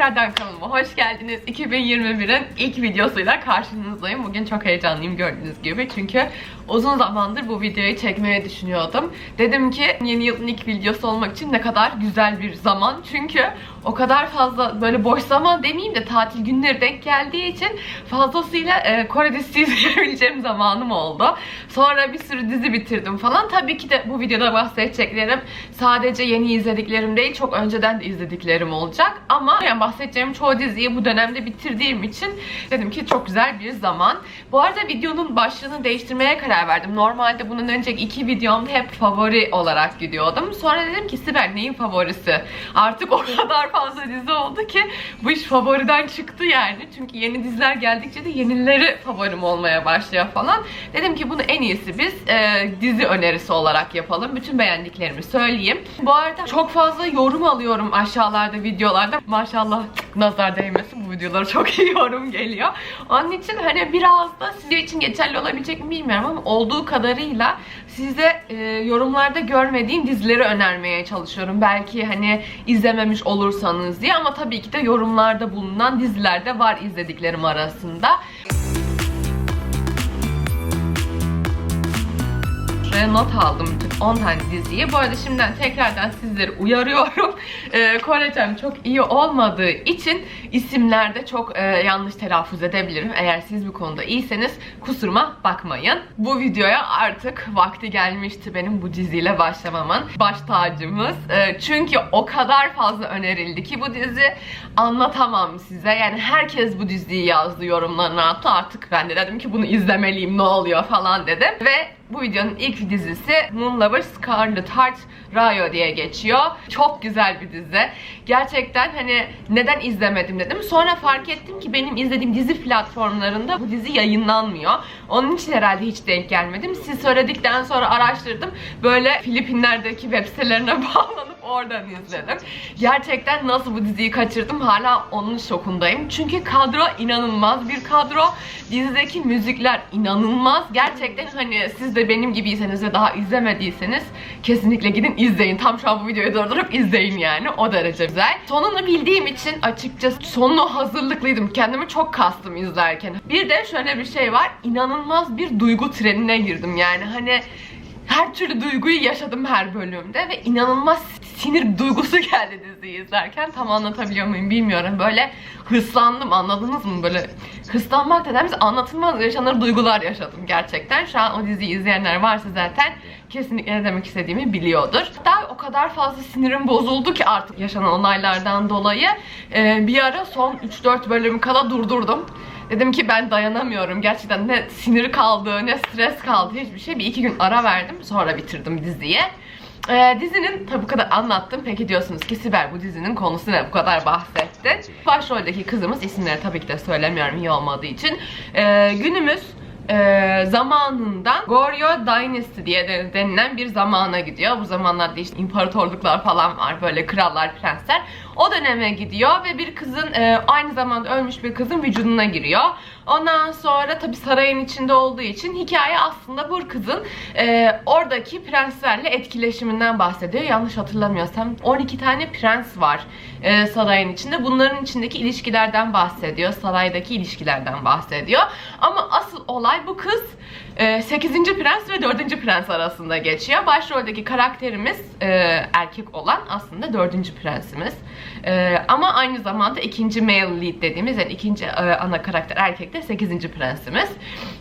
Tekrardan kanalıma hoş geldiniz. 2021'in ilk videosuyla karşınızdayım. Bugün çok heyecanlıyım gördüğünüz gibi. Çünkü uzun zamandır bu videoyu çekmeyi düşünüyordum. Dedim ki yeni yılın ilk videosu olmak için ne kadar güzel bir zaman. Çünkü o kadar fazla böyle boş zaman demeyeyim de tatil günleri denk geldiği için fazlasıyla e, Kore dizisi izleyebileceğim zamanım oldu. Sonra bir sürü dizi bitirdim falan. Tabii ki de bu videoda bahsedeceklerim sadece yeni izlediklerim değil, çok önceden de izlediklerim olacak. Ama yani bahsedeceğim çoğu diziyi bu dönemde bitirdiğim için dedim ki çok güzel bir zaman. Bu arada videonun başlığını değiştirmeye karar verdim. Normalde bunun önceki iki videomda hep favori olarak gidiyordum. Sonra dedim ki Sibel neyin favorisi? Artık o kadar fazla dizi oldu ki bu iş favoriden çıktı yani. Çünkü yeni diziler geldikçe de yenileri favorim olmaya başlıyor falan. Dedim ki bunu en iyisi biz e, dizi önerisi olarak yapalım. Bütün beğendiklerimi söyleyeyim. Bu arada çok fazla yorum alıyorum aşağılarda videolarda. Maşallah nazar değmesin bu videolara çok iyi yorum geliyor. Onun için hani biraz da sizin için geçerli olabilecek mi bilmiyorum ama olduğu kadarıyla size e, yorumlarda görmediğim dizileri önermeye çalışıyorum. Belki hani izlememiş olursanız diye ama tabii ki de yorumlarda bulunan diziler de var izlediklerim arasında. Şuraya not aldım bütün 10 tane diziyi. Bu arada şimdiden tekrardan sizleri uyarıyorum. Ee, Korecem çok iyi olmadığı için isimlerde çok e, yanlış telaffuz edebilirim. Eğer siz bu konuda iyiyseniz kusuruma bakmayın. Bu videoya artık vakti gelmişti benim bu diziyle başlamamın. Baş tacımız. Ee, çünkü o kadar fazla önerildi ki bu dizi anlatamam size. Yani herkes bu diziyi yazdı yorumlarına attı. Artık ben de dedim ki bunu izlemeliyim ne oluyor falan dedim. Ve bu videonun ilk dizisi Moon Lover Scarlet Heart Rayo diye geçiyor. Çok güzel bir dizi. Gerçekten hani neden izlemedim dedim. Sonra fark ettim ki benim izlediğim dizi platformlarında bu dizi yayınlanmıyor. Onun için herhalde hiç denk gelmedim. Siz söyledikten sonra araştırdım. Böyle Filipinler'deki web sitelerine bağlanıp oradan izledim. Gerçekten nasıl bu diziyi kaçırdım hala onun şokundayım. Çünkü kadro inanılmaz bir kadro. Dizideki müzikler inanılmaz. Gerçekten hani siz de benim gibiyseniz ve daha izlemediyseniz kesinlikle gidin izleyin. Tam şu an bu videoyu durdurup izleyin yani. O derece güzel. Sonunu bildiğim için açıkçası sonunu hazırlıklıydım. Kendimi çok kastım izlerken. Bir de şöyle bir şey var. İnanılmaz bir duygu trenine girdim yani. Hani her türlü duyguyu yaşadım her bölümde ve inanılmaz sinir duygusu geldi diziyi izlerken. Tam anlatabiliyor muyum bilmiyorum. Böyle hırslandım anladınız mı? Böyle hırslanmak dediğimiz anlatılmaz yaşanır duygular yaşadım gerçekten. Şu an o diziyi izleyenler varsa zaten kesinlikle ne demek istediğimi biliyordur. Hatta o kadar fazla sinirim bozuldu ki artık yaşanan olaylardan dolayı bir ara son 3-4 bölüm kala durdurdum. Dedim ki ben dayanamıyorum. Gerçekten ne sinir kaldı, ne stres kaldı hiçbir şey. Bir iki gün ara verdim. Sonra bitirdim diziyi. Ee, dizinin tabi bu kadar anlattım. Peki diyorsunuz ki Sibel bu dizinin konusu ne? Bu kadar bahsettin. Başroldeki kızımız isimleri tabii ki de söylemiyorum iyi olmadığı için. Ee, günümüz e, zamanından Goryeo Dynasty diye de- denilen bir zamana gidiyor. Bu zamanlarda işte imparatorluklar falan var. Böyle krallar, prensler. O döneme gidiyor ve bir kızın e, aynı zamanda ölmüş bir kızın vücuduna giriyor. Ondan sonra tabi sarayın içinde olduğu için hikaye aslında bu kızın e, oradaki prenslerle etkileşiminden bahsediyor. Yanlış hatırlamıyorsam 12 tane prens var e, sarayın içinde. Bunların içindeki ilişkilerden bahsediyor. Saraydaki ilişkilerden bahsediyor. Ama olay bu kız e, 8. prens ve 4. prens arasında geçiyor. Başroldeki karakterimiz e, erkek olan aslında 4. prensimiz. E, ama aynı zamanda ikinci male lead dediğimiz yani ikinci e, ana karakter erkek de 8. prensimiz.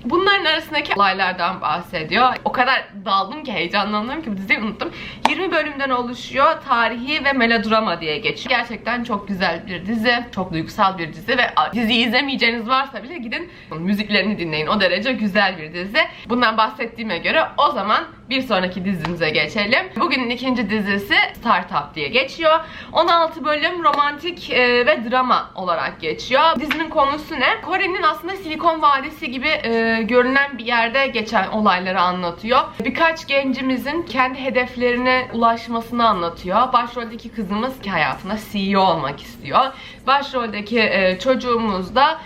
Bunların arasındaki olaylardan bahsediyor. O kadar daldım ki heyecanlandım ki bu diziyi unuttum. 20 bölümden oluşuyor. Tarihi ve melodrama diye geçiyor. Gerçekten çok güzel bir dizi. Çok duygusal bir dizi ve diziyi izlemeyeceğiniz varsa bile gidin müziklerini dinleyin. O derece güzel bir dizi. Bundan bahsettiğime göre o zaman bir sonraki dizimize geçelim. Bugünün ikinci dizisi Startup diye geçiyor. 16 bölüm romantik e, ve drama olarak geçiyor. Dizinin konusu ne? Kore'nin aslında Silikon Vadisi gibi e, görünen bir yerde geçen olayları anlatıyor. Birkaç gencimizin kendi hedeflerine ulaşmasını anlatıyor. Başroldeki kızımız ki hayatında CEO olmak istiyor. Başroldeki e, çocuğumuz da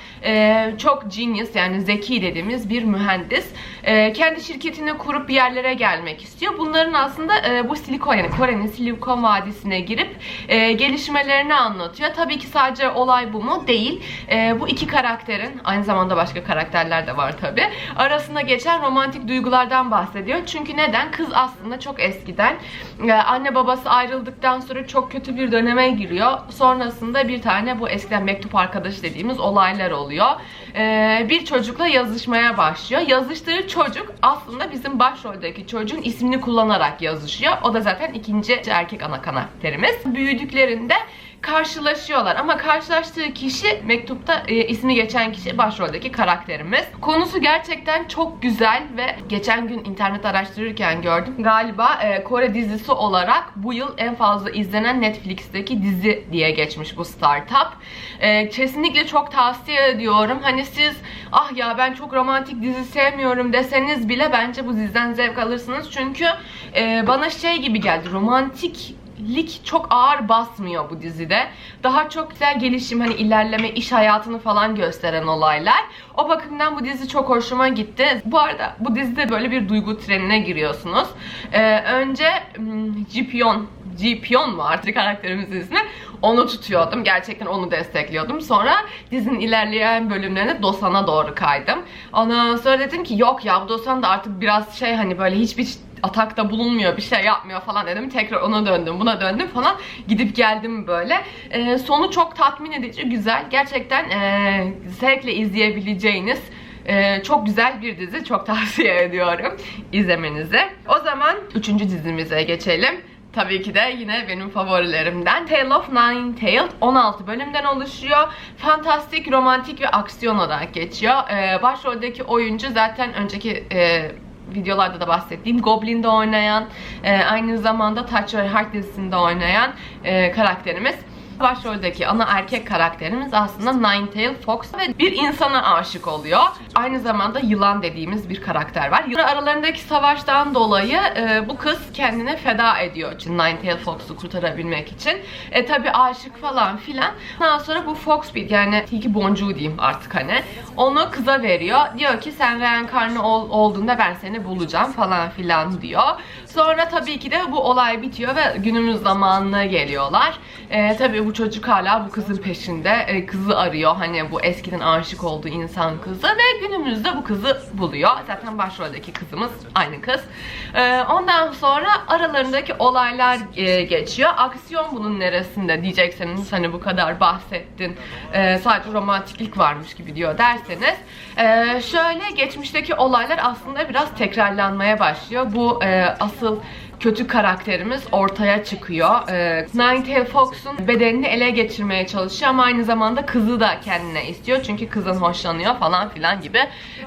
çok genius yani zeki dediğimiz bir mühendis. E, kendi şirketini kurup bir yerlere gelmek istiyor. Bunların aslında e, bu silikon yani Kore'nin silikon vadisine girip e, gelişmelerini anlatıyor. Tabii ki sadece olay bu mu? Değil. Bu iki karakterin aynı zamanda başka karakterler de var tabii. Arasında geçen romantik duygulardan bahsediyor. Çünkü neden? Kız aslında çok eskiden anne babası ayrıldıktan sonra çok kötü bir döneme giriyor. Sonrasında bir tane bu eskiden mektup arkadaşı dediğimiz olaylar oluyor. Bir çocukla yazışmaya başlıyor. Yazıştığı çocuk aslında bizim başroldeki çocuğun ismini kullanarak yazışıyor. O da zaten ikinci erkek ana karakterimiz. Büyüdüklerinde karşılaşıyorlar ama karşılaştığı kişi mektupta e, ismi geçen kişi başroldeki karakterimiz. Konusu gerçekten çok güzel ve geçen gün internet araştırırken gördüm. Galiba e, Kore dizisi olarak bu yıl en fazla izlenen Netflix'teki dizi diye geçmiş bu startup. E, kesinlikle çok tavsiye ediyorum. Hani siz ah ya ben çok romantik dizi sevmiyorum deseniz bile bence bu diziden zevk alırsınız. Çünkü e, bana şey gibi geldi romantik lik çok ağır basmıyor bu dizide. Daha çok güzel gelişim, hani ilerleme, iş hayatını falan gösteren olaylar. O bakımdan bu dizi çok hoşuma gitti. Bu arada bu dizide böyle bir duygu trenine giriyorsunuz. Ee, önce hmm, Jipyon, Jipyon mu artık karakterimizin ismi? Onu tutuyordum. Gerçekten onu destekliyordum. Sonra dizinin ilerleyen bölümlerine Dosan'a doğru kaydım. Ondan sonra dedim ki yok ya bu Dosan da artık biraz şey hani böyle hiçbir atakta bulunmuyor, bir şey yapmıyor falan dedim. Tekrar ona döndüm, buna döndüm falan. Gidip geldim böyle. Ee, sonu çok tatmin edici, güzel. Gerçekten e, zevkle izleyebileceğiniz e, çok güzel bir dizi. Çok tavsiye ediyorum izlemenizi. O zaman üçüncü dizimize geçelim. Tabii ki de yine benim favorilerimden. Tale of Nine Tailed 16 bölümden oluşuyor. Fantastik, romantik ve aksiyon olarak geçiyor. Ee, başroldeki oyuncu zaten önceki e, videolarda da bahsettiğim Goblin'de oynayan, e, aynı zamanda Touch Your Heart dizisinde oynayan e, karakterimiz. Başroldeki ana erkek karakterimiz aslında Ninetail Fox ve bir insana aşık oluyor. Aynı zamanda yılan dediğimiz bir karakter var. Aralarındaki savaştan dolayı e, bu kız kendini feda ediyor için Ninetail Fox'u kurtarabilmek için. E tabi aşık falan filan. Daha sonra bu Fox bir yani tilki boncuğu diyeyim artık hani. Onu kıza veriyor. Diyor ki sen reenkarne ol, olduğunda ben seni bulacağım falan filan diyor. Sonra tabii ki de bu olay bitiyor ve günümüz zamanına geliyorlar. E, tabii bu çocuk hala bu kızın peşinde. E, kızı arıyor. Hani bu eskiden aşık olduğu insan kızı ve günümüzde bu kızı buluyor. Zaten başroldeki kızımız aynı kız. E, ondan sonra aralarındaki olaylar e, geçiyor. Aksiyon bunun neresinde diyecekseniz hani bu kadar bahsettin. E, sadece romantiklik varmış gibi diyor derseniz. E, şöyle geçmişteki olaylar aslında biraz tekrarlanmaya başlıyor. Bu e, asıl kötü karakterimiz ortaya çıkıyor. Ee, Ninetail Fox'un bedenini ele geçirmeye çalışıyor ama aynı zamanda kızı da kendine istiyor. Çünkü kızın hoşlanıyor falan filan gibi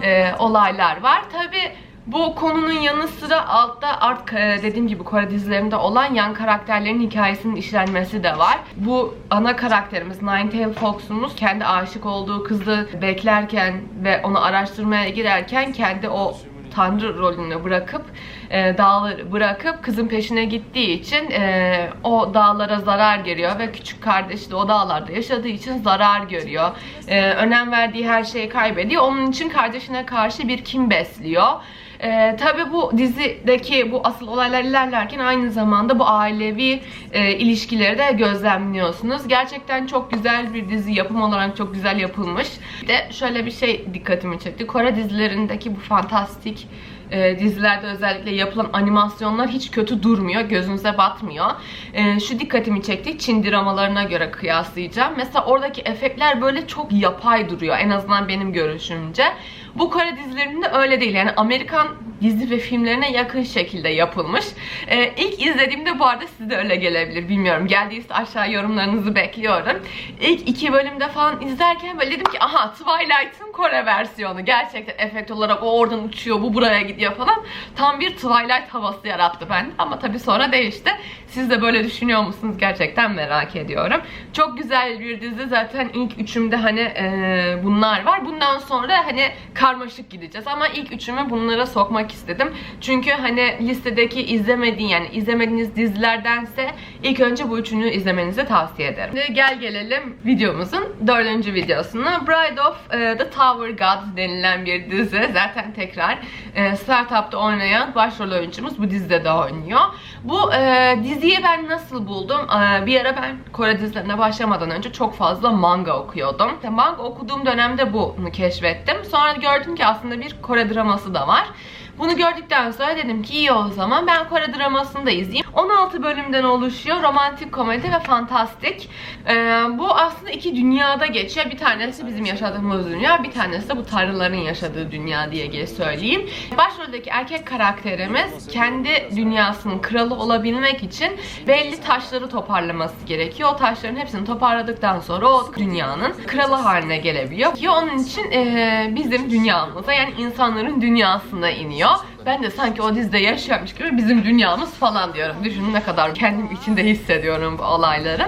e, olaylar var. Tabi bu konunun yanı sıra altta art e, dediğim gibi Kore dizilerinde olan yan karakterlerin hikayesinin işlenmesi de var. Bu ana karakterimiz Ninetail Fox'umuz kendi aşık olduğu kızı beklerken ve onu araştırmaya girerken kendi o tanrı rolünü bırakıp e, dağları bırakıp kızın peşine gittiği için e, o dağlara zarar görüyor ve küçük kardeşi de o dağlarda yaşadığı için zarar görüyor. E, önem verdiği her şeyi kaybediyor. Onun için kardeşine karşı bir kim besliyor. Ee, Tabi bu dizideki bu asıl olaylar ilerlerken aynı zamanda bu ailevi e, ilişkileri de gözlemliyorsunuz. Gerçekten çok güzel bir dizi yapım olarak çok güzel yapılmış. Bir de şöyle bir şey dikkatimi çekti. Kore dizilerindeki bu fantastik e, dizilerde özellikle yapılan animasyonlar hiç kötü durmuyor. Gözünüze batmıyor. E, şu dikkatimi çekti. Çin dramalarına göre kıyaslayacağım. Mesela oradaki efektler böyle çok yapay duruyor. En azından benim görüşümce. Bu Kore dizilerinde öyle değil. Yani Amerikan dizi ve filmlerine yakın şekilde yapılmış. Ee, ilk izlediğimde bu arada size de öyle gelebilir. Bilmiyorum. Geldiyse aşağı yorumlarınızı bekliyorum. İlk iki bölümde falan izlerken böyle dedim ki aha Twilight'ın Kore versiyonu. Gerçekten efekt olarak o oradan uçuyor, bu buraya gidiyor falan. Tam bir Twilight havası yarattı bende. Ama tabii sonra değişti. Siz de böyle düşünüyor musunuz? Gerçekten merak ediyorum. Çok güzel bir dizi. Zaten ilk üçümde hani e, bunlar var. Bundan sonra hani karmaşık gideceğiz. Ama ilk üçümü bunlara sokmak paylaşmak istedim. Çünkü hani listedeki izlemediğin yani izlemediğiniz dizilerdense ilk önce bu üçünü izlemenizi tavsiye ederim. Şimdi gel gelelim videomuzun dördüncü videosuna. Bride of e, the Tower God denilen bir dizi. Zaten tekrar e, Startup'ta oynayan başrol oyuncumuz bu dizide de oynuyor. Bu e, diziyi ben nasıl buldum? Bir ara ben Kore dizilerine başlamadan önce çok fazla manga okuyordum. Manga okuduğum dönemde bunu keşfettim. Sonra gördüm ki aslında bir Kore draması da var. Bunu gördükten sonra dedim ki iyi o zaman ben Kore dramasını da izleyeyim. 16 bölümden oluşuyor. Romantik komedi ve fantastik. Ee, bu aslında iki dünyada geçiyor. Bir tanesi bizim yaşadığımız dünya, bir tanesi de bu tanrıların yaşadığı dünya diye söyleyeyim. Başroldeki erkek karakterimiz kendi dünyasının kralı olabilmek için belli taşları toparlaması gerekiyor. O taşların hepsini toparladıktan sonra o dünyanın kralı haline gelebiliyor. Ki onun için e, bizim dünyamıza yani insanların dünyasına iniyor. Ben de sanki o dizide yaşıyormuş gibi bizim dünyamız falan diyorum. Düşünün ne kadar kendim içinde hissediyorum bu olayları.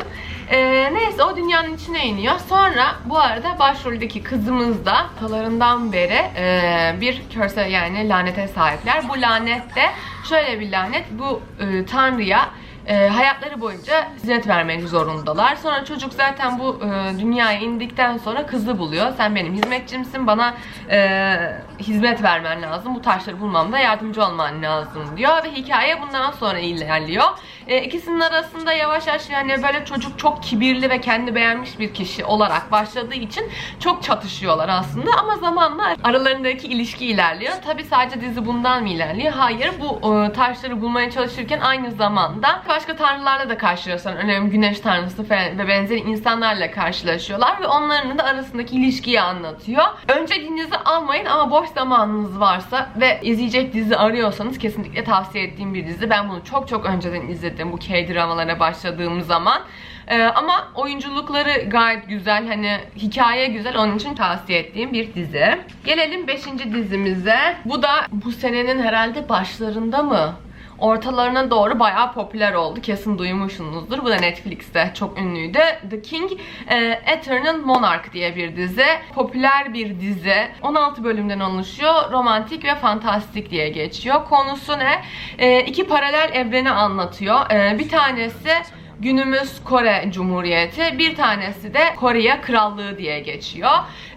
Ee, neyse o dünyanın içine iniyor. Sonra bu arada başroldeki kızımız da atalarından beri e, bir körse yani lanete sahipler. Bu lanet de şöyle bir lanet. Bu e, tanrıya e, hayatları boyunca hizmet vermek zorundalar. Sonra çocuk zaten bu e, dünyaya indikten sonra kızı buluyor. Sen benim hizmetçimsin, bana e, hizmet vermen lazım. Bu taşları bulmamda yardımcı olman lazım diyor ve hikaye bundan sonra ilerliyor. E, ikisinin arasında yavaş yavaş yani böyle çocuk çok kibirli ve kendi beğenmiş bir kişi olarak başladığı için çok çatışıyorlar aslında ama zamanla aralarındaki ilişki ilerliyor. Tabi sadece dizi bundan mı ilerliyor? Hayır bu e, taşları bulmaya çalışırken aynı zamanda başka tanrılarla da karşılaşıyorlar. Örneğin güneş tanrısı falan ve benzeri insanlarla karşılaşıyorlar ve onların da arasındaki ilişkiyi anlatıyor. Önce dininizi almayın ama boş zamanınız varsa ve izleyecek dizi arıyorsanız kesinlikle tavsiye ettiğim bir dizi. Ben bunu çok çok önceden izledim bu K-dramalara başladığım zaman. Ee, ama oyunculukları gayet güzel. Hani hikaye güzel. Onun için tavsiye ettiğim bir dizi. Gelelim 5. dizimize. Bu da bu senenin herhalde başlarında mı? Ortalarına doğru bayağı popüler oldu. Kesin duymuşsunuzdur. Bu da Netflix'te çok ünlüydü. The King e, Eternal Monarch diye bir dizi. Popüler bir dizi. 16 bölümden oluşuyor. Romantik ve fantastik diye geçiyor. Konusu ne? E, iki paralel evreni anlatıyor. E, bir tanesi günümüz Kore Cumhuriyeti, bir tanesi de Kore Krallığı diye geçiyor.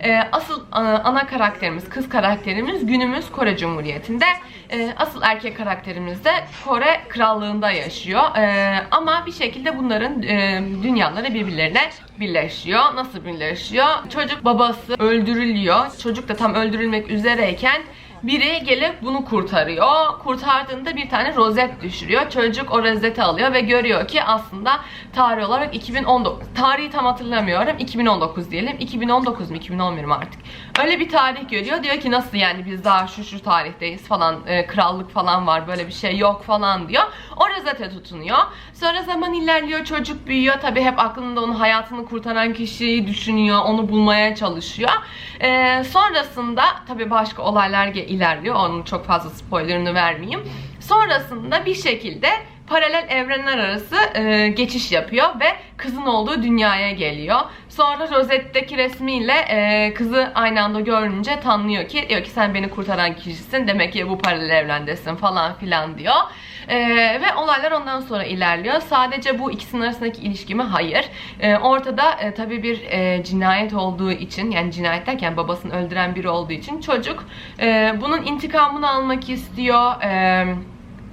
Ee, asıl e, ana karakterimiz, kız karakterimiz günümüz Kore Cumhuriyeti'nde. Ee, asıl erkek karakterimiz de Kore Krallığı'nda yaşıyor. Ee, ama bir şekilde bunların e, dünyaları birbirlerine birleşiyor. Nasıl birleşiyor? Çocuk babası öldürülüyor. Çocuk da tam öldürülmek üzereyken biri gelip bunu kurtarıyor. Kurtardığında bir tane rozet düşürüyor. Çocuk o rozeti alıyor ve görüyor ki aslında tarih olarak 2019. Tarihi tam hatırlamıyorum. 2019 diyelim. 2019 mu 2011 mi artık. Öyle bir tarih görüyor. Diyor ki nasıl yani biz daha şu şu tarihteyiz falan. E, krallık falan var. Böyle bir şey yok falan diyor. O rozete tutunuyor. Sonra zaman ilerliyor. Çocuk büyüyor. Tabi hep aklında onun hayatını kurtaran kişiyi düşünüyor. Onu bulmaya çalışıyor. E, sonrasında tabi başka olaylar ilerliyor. Onun çok fazla spoilerını vermeyeyim. Sonrasında bir şekilde paralel evrenler arası e, geçiş yapıyor ve kızın olduğu dünyaya geliyor. Sonra rozetteki resmiyle e, kızı aynı anda görünce tanlıyor ki diyor ki sen beni kurtaran kişisin demek ki bu paralel evrendesin falan filan diyor. E, ve olaylar ondan sonra ilerliyor. Sadece bu ikisinin arasındaki ilişki mi? Hayır. E, ortada e, tabii bir e, cinayet olduğu için yani cinayet derken babasını öldüren biri olduğu için çocuk e, bunun intikamını almak istiyor. Eee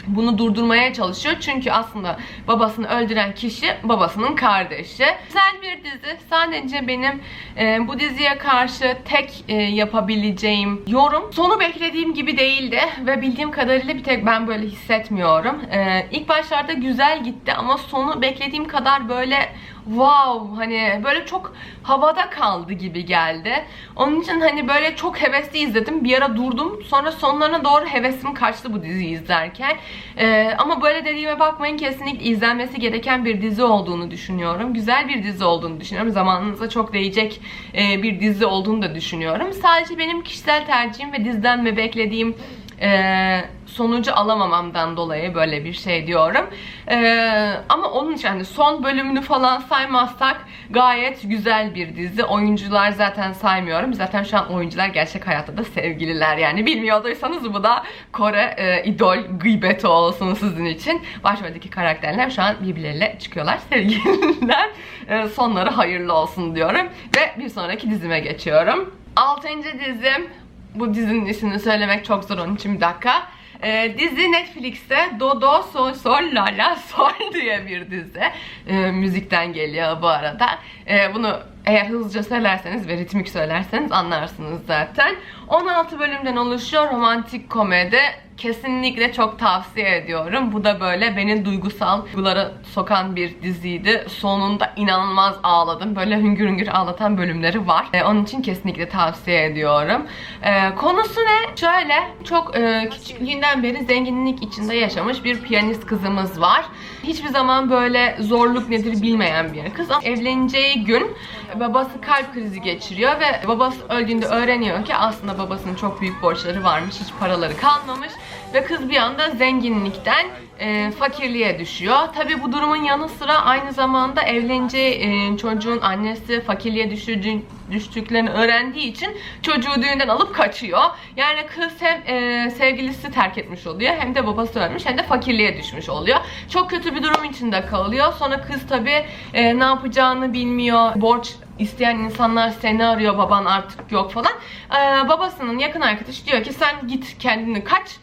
bunu durdurmaya çalışıyor. Çünkü aslında babasını öldüren kişi babasının kardeşi. Güzel bir dizi. Sadece benim e, bu diziye karşı tek e, yapabileceğim yorum sonu beklediğim gibi değildi ve bildiğim kadarıyla bir tek ben böyle hissetmiyorum. E, ilk başlarda güzel gitti ama sonu beklediğim kadar böyle wow hani böyle çok havada kaldı gibi geldi. Onun için hani böyle çok hevesli izledim. Bir ara durdum. Sonra sonlarına doğru hevesim kaçtı bu diziyi izlerken. Ee, ama böyle dediğime bakmayın kesinlikle izlenmesi gereken bir dizi olduğunu düşünüyorum. Güzel bir dizi olduğunu düşünüyorum. Zamanınıza çok değecek e, bir dizi olduğunu da düşünüyorum. Sadece benim kişisel tercihim ve dizden ve beklediğim e, sonucu alamamamdan dolayı böyle bir şey diyorum. Ee, ama onun için hani son bölümünü falan saymazsak gayet güzel bir dizi. Oyuncular zaten saymıyorum. Zaten şu an oyuncular gerçek hayatta da sevgililer yani. Bilmiyorduysanız bu da Kore e, idol gıybeti olsun sizin için. Başroldeki karakterler şu an birbirleriyle çıkıyorlar sevgililer. Ee, sonları hayırlı olsun diyorum. Ve bir sonraki dizime geçiyorum. Altıncı dizim. Bu dizinin ismini söylemek çok zor onun için bir dakika. Ee, dizi Netflix'te Dodo Sol Sol La La Sol diye bir dizi. Ee, müzikten geliyor bu arada. Ee, bunu eğer hızlıca söylerseniz ve ritmik söylerseniz anlarsınız zaten. 16 bölümden oluşuyor romantik komedi. Kesinlikle çok tavsiye ediyorum. Bu da böyle beni duygusal duygulara sokan bir diziydi. Sonunda inanılmaz ağladım. Böyle hüngür hüngür ağlatan bölümleri var. Ee, onun için kesinlikle tavsiye ediyorum. Ee, konusu ne? Şöyle çok e, küçüklüğünden beri zenginlik içinde yaşamış bir piyanist kızımız var. Hiçbir zaman böyle zorluk nedir bilmeyen bir kız. Ama evleneceği gün babası kalp krizi geçiriyor ve babası öldüğünde öğreniyor ki aslında babasının çok büyük borçları varmış. Hiç paraları kalmamış. Ve kız bir anda zenginlikten e, fakirliğe düşüyor. Tabi bu durumun yanı sıra aynı zamanda evleneceği e, çocuğun annesi fakirliğe düşürdüğü, düştüklerini öğrendiği için çocuğu düğünden alıp kaçıyor. Yani kız hem e, sevgilisi terk etmiş oluyor hem de babası ölmüş hem de fakirliğe düşmüş oluyor. Çok kötü bir durum içinde kalıyor. Sonra kız tabi e, ne yapacağını bilmiyor. Borç isteyen insanlar seni arıyor baban artık yok falan. E, babasının yakın arkadaşı diyor ki sen git kendini kaç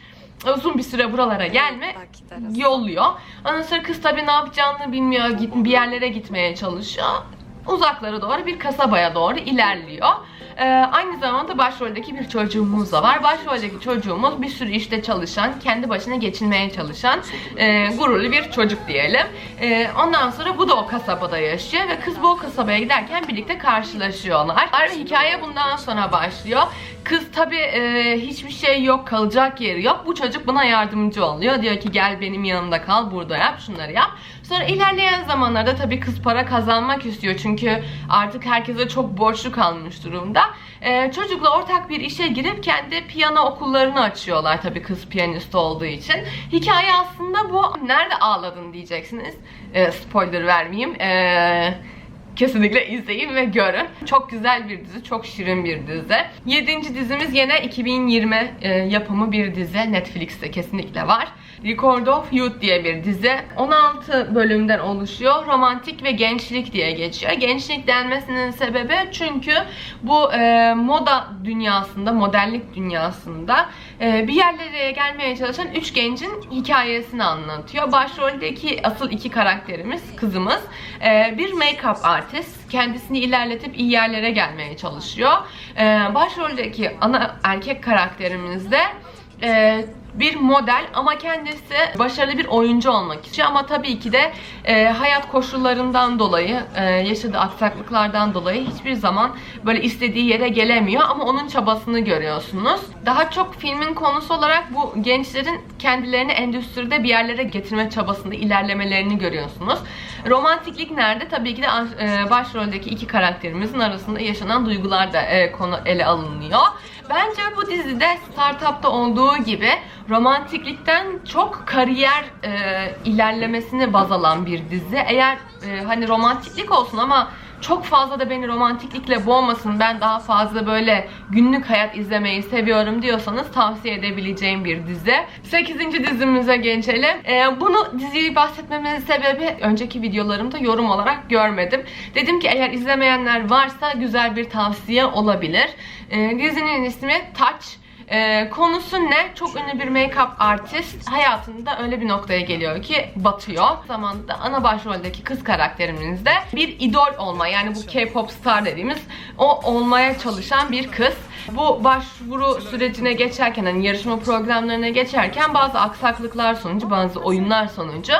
uzun bir süre buralara gelme yolluyor. Ondan sonra kız tabii ne yapacağını bilmiyor. Git, bir yerlere gitmeye çalışıyor. Uzaklara doğru bir kasabaya doğru ilerliyor. Ee, aynı zamanda başroldeki bir çocuğumuz da var. Başroldeki çocuğumuz bir sürü işte çalışan, kendi başına geçinmeye çalışan e, gururlu bir çocuk diyelim. E, ondan sonra bu da o kasabada yaşıyor ve kız bu o kasabaya giderken birlikte karşılaşıyorlar. Ve hikaye bundan sonra başlıyor. Kız tabi hiçbir şey yok, kalacak yeri yok. Bu çocuk buna yardımcı oluyor. Diyor ki gel benim yanımda kal, burada yap, şunları yap. Sonra ilerleyen zamanlarda tabii kız para kazanmak istiyor. Çünkü artık herkese çok borçlu kalmış durumda. Ee, çocukla ortak bir işe girip kendi piyano okullarını açıyorlar tabii kız piyanist olduğu için. Hikaye aslında bu. Nerede ağladın diyeceksiniz. Ee, spoiler vermeyeyim. Ee, Kesinlikle izleyin ve görün. Çok güzel bir dizi, çok şirin bir dizi. Yedinci dizimiz yine 2020 e, yapımı bir dizi. Netflix'te kesinlikle var. Record of Youth diye bir dizi. 16 bölümden oluşuyor. Romantik ve gençlik diye geçiyor. Gençlik denmesinin sebebi çünkü bu e, moda dünyasında, modellik dünyasında e, bir yerlere gelmeye çalışan üç gencin hikayesini anlatıyor. Başroldeki asıl iki karakterimiz, kızımız e, bir make-up artist. Kendisini ilerletip iyi yerlere gelmeye çalışıyor. E, başroldeki ana erkek karakterimiz de e, bir model ama kendisi başarılı bir oyuncu olmak istiyor ama tabii ki de e, hayat koşullarından dolayı e, yaşadığı aksaklıklardan dolayı hiçbir zaman böyle istediği yere gelemiyor ama onun çabasını görüyorsunuz. Daha çok filmin konusu olarak bu gençlerin kendilerini endüstride bir yerlere getirme çabasında ilerlemelerini görüyorsunuz. Romantiklik nerede? Tabii ki de e, başroldeki iki karakterimizin arasında yaşanan duygular da e, konu ele alınıyor. Bence bu dizide Startup'ta olduğu gibi romantiklikten çok kariyer e, ilerlemesini baz alan bir dizi. Eğer e, hani romantiklik olsun ama çok fazla da beni romantiklikle boğmasın ben daha fazla böyle günlük hayat izlemeyi seviyorum diyorsanız tavsiye edebileceğim bir dizi. 8. dizimize geçelim. Ee, bunu diziyi bahsetmemin sebebi önceki videolarımda yorum olarak görmedim. Dedim ki eğer izlemeyenler varsa güzel bir tavsiye olabilir. Ee, dizinin ismi Touch. Ee, konusu ne? Çok ünlü bir make-up artist hayatında öyle bir noktaya geliyor ki batıyor. Zamanında ana başroldeki kız karakterimizde bir idol olma yani bu K-pop star dediğimiz o olmaya çalışan bir kız. Bu başvuru sürecine geçerken hani yarışma programlarına geçerken bazı aksaklıklar sonucu bazı oyunlar sonucu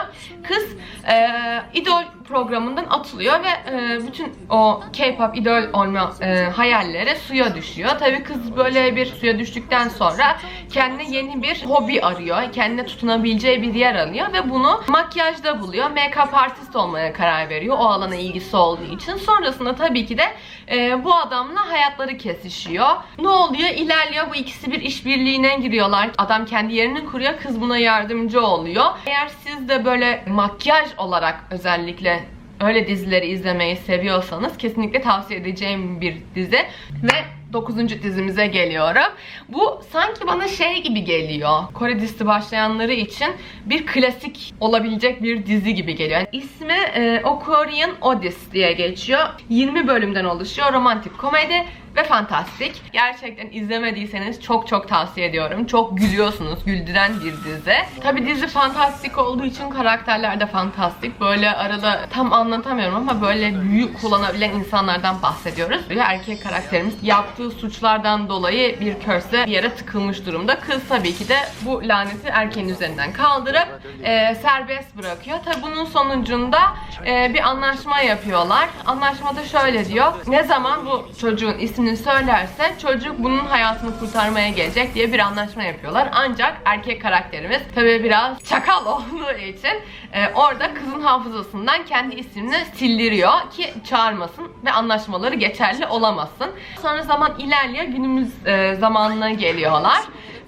kız e, idol programından atılıyor ve e, bütün o K-pop idol olma e, hayalleri suya düşüyor. Tabii kız böyle bir suya düştükten sonra kendine yeni bir hobi arıyor. Kendine tutunabileceği bir yer arıyor ve bunu makyajda buluyor. Make-up artist olmaya karar veriyor. O alana ilgisi olduğu için. Sonrasında tabii ki de e, bu adamla hayatları kesişiyor. Ne oluyor? İlerliyor bu ikisi bir işbirliğine giriyorlar. Adam kendi yerini kuruyor, kız buna yardımcı oluyor. Eğer siz de böyle makyaj olarak özellikle öyle dizileri izlemeyi seviyorsanız kesinlikle tavsiye edeceğim bir dizi. Ve 9. dizimize geliyorum. Bu sanki bana şey gibi geliyor. Kore dizisi başlayanları için bir klasik olabilecek bir dizi gibi geliyor. Yani ismi e, O Korean Odis diye geçiyor. 20 bölümden oluşuyor. Romantik komedi ve fantastik. Gerçekten izlemediyseniz çok çok tavsiye ediyorum. Çok gülüyorsunuz. Güldüren bir dizi. Tabi dizi fantastik olduğu için karakterler de fantastik. Böyle arada tam anlatamıyorum ama böyle büyü kullanabilen insanlardan bahsediyoruz. Bir erkek karakterimiz yaptığı suçlardan dolayı bir körse bir yere tıkılmış durumda. Kız tabii ki de bu laneti erkeğin üzerinden kaldırıp e, serbest bırakıyor. Tabi bunun sonucunda e, bir anlaşma yapıyorlar. Anlaşmada şöyle diyor. Ne zaman bu çocuğun ismini söylerse çocuk bunun hayatını kurtarmaya gelecek diye bir anlaşma yapıyorlar. Ancak erkek karakterimiz tabi biraz çakal olduğu için e, orada kızın hafızasından kendi ismini sildiriyor ki çağırmasın ve anlaşmaları geçerli olamasın. Sonra zaman ilerliyor günümüz e, zamanına geliyorlar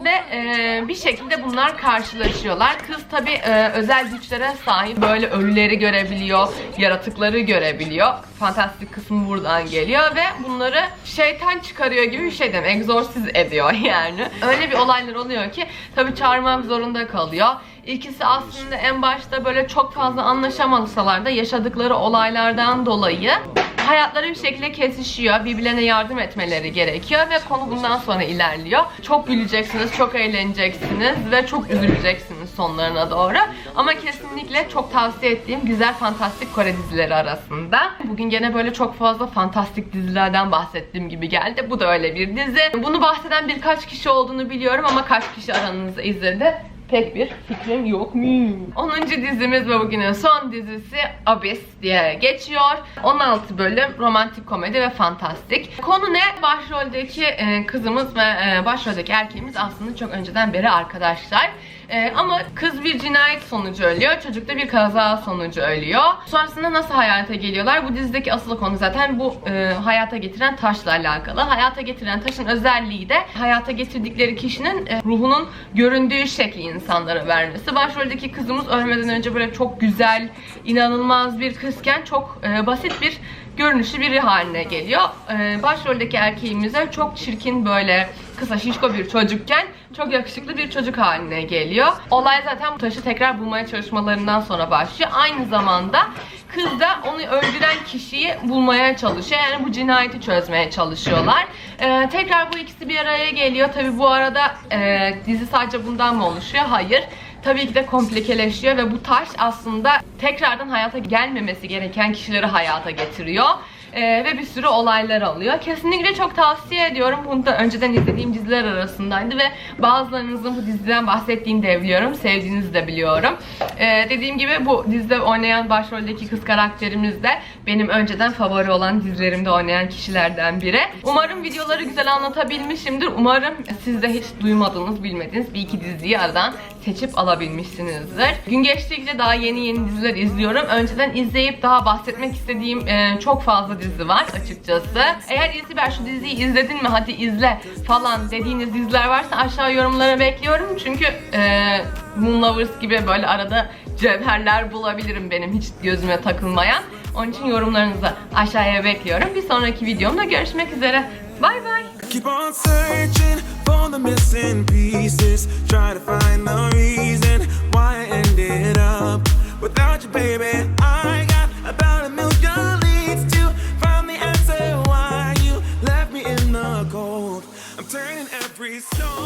ve e, bir şekilde bunlar karşılaşıyorlar. Kız tabi özel güçlere sahip böyle ölüleri görebiliyor, yaratıkları görebiliyor. Fantastik kısmı buradan geliyor ve bunları şeytan çıkarıyor gibi bir şey demek. Egzorsiz ediyor yani. Öyle bir olaylar oluyor ki tabi çağırmak zorunda kalıyor. İkisi aslında en başta böyle çok fazla anlaşamasalar da yaşadıkları olaylardan dolayı hayatları bir şekilde kesişiyor. Birbirlerine yardım etmeleri gerekiyor ve konu bundan sonra ilerliyor. Çok güleceksiniz, çok eğleneceksiniz ve çok üzüleceksiniz sonlarına doğru. Ama kesinlikle çok tavsiye ettiğim güzel fantastik Kore dizileri arasında. Bugün gene böyle çok fazla fantastik dizilerden bahsettiğim gibi geldi. Bu da öyle bir dizi. Bunu bahseden birkaç kişi olduğunu biliyorum ama kaç kişi aranızda izledi? Pek bir fikrim yok. Hmm. 10. dizimiz ve bugünün son dizisi Abyss diye geçiyor. 16 bölüm romantik komedi ve fantastik. Konu ne? Başroldeki e, kızımız ve e, başroldeki erkeğimiz aslında çok önceden beri arkadaşlar. Ee, ama kız bir cinayet sonucu ölüyor. Çocuk da bir kaza sonucu ölüyor. Sonrasında nasıl hayata geliyorlar? Bu dizideki asıl konu zaten bu e, hayata getiren taşla alakalı. Hayata getiren taşın özelliği de hayata getirdikleri kişinin e, ruhunun göründüğü şekli insanlara vermesi. Başroldeki kızımız ölmeden önce böyle çok güzel, inanılmaz bir kızken çok e, basit bir görünüşü biri haline geliyor. Ee, başroldeki erkeğimize çok çirkin böyle kısa şişko bir çocukken çok yakışıklı bir çocuk haline geliyor. Olay zaten bu taşı tekrar bulmaya çalışmalarından sonra başlıyor. Aynı zamanda kız da onu öldüren kişiyi bulmaya çalışıyor. Yani bu cinayeti çözmeye çalışıyorlar. Ee, tekrar bu ikisi bir araya geliyor. Tabi bu arada e, dizi sadece bundan mı oluşuyor? Hayır tabii ki de komplikeleşiyor ve bu taş aslında tekrardan hayata gelmemesi gereken kişileri hayata getiriyor. Ee, ve bir sürü olaylar oluyor. Kesinlikle çok tavsiye ediyorum. Bunu da önceden izlediğim diziler arasındaydı ve bazılarınızın bu diziden bahsettiğini de biliyorum. Sevdiğinizi de biliyorum. Ee, dediğim gibi bu dizide oynayan başroldeki kız karakterimiz de benim önceden favori olan dizilerimde oynayan kişilerden biri. Umarım videoları güzel anlatabilmişimdir. Umarım siz de hiç duymadığınız, bilmediğiniz bir iki diziyi aradan seçip alabilmişsinizdir. Gün geçtikçe daha yeni yeni diziler izliyorum. Önceden izleyip daha bahsetmek istediğim e, çok fazla dizi var açıkçası. Eğer İlsiber şu diziyi izledin mi hadi izle falan dediğiniz diziler varsa aşağı yorumlara bekliyorum. Çünkü e, Moon Lovers gibi böyle arada cevherler bulabilirim benim hiç gözüme takılmayan. Onun için yorumlarınızı aşağıya bekliyorum. Bir sonraki videomda görüşmek üzere. Bye bye. Keep on searching for the missing pieces. Try to find the reason why I ended up without you, baby. I got So.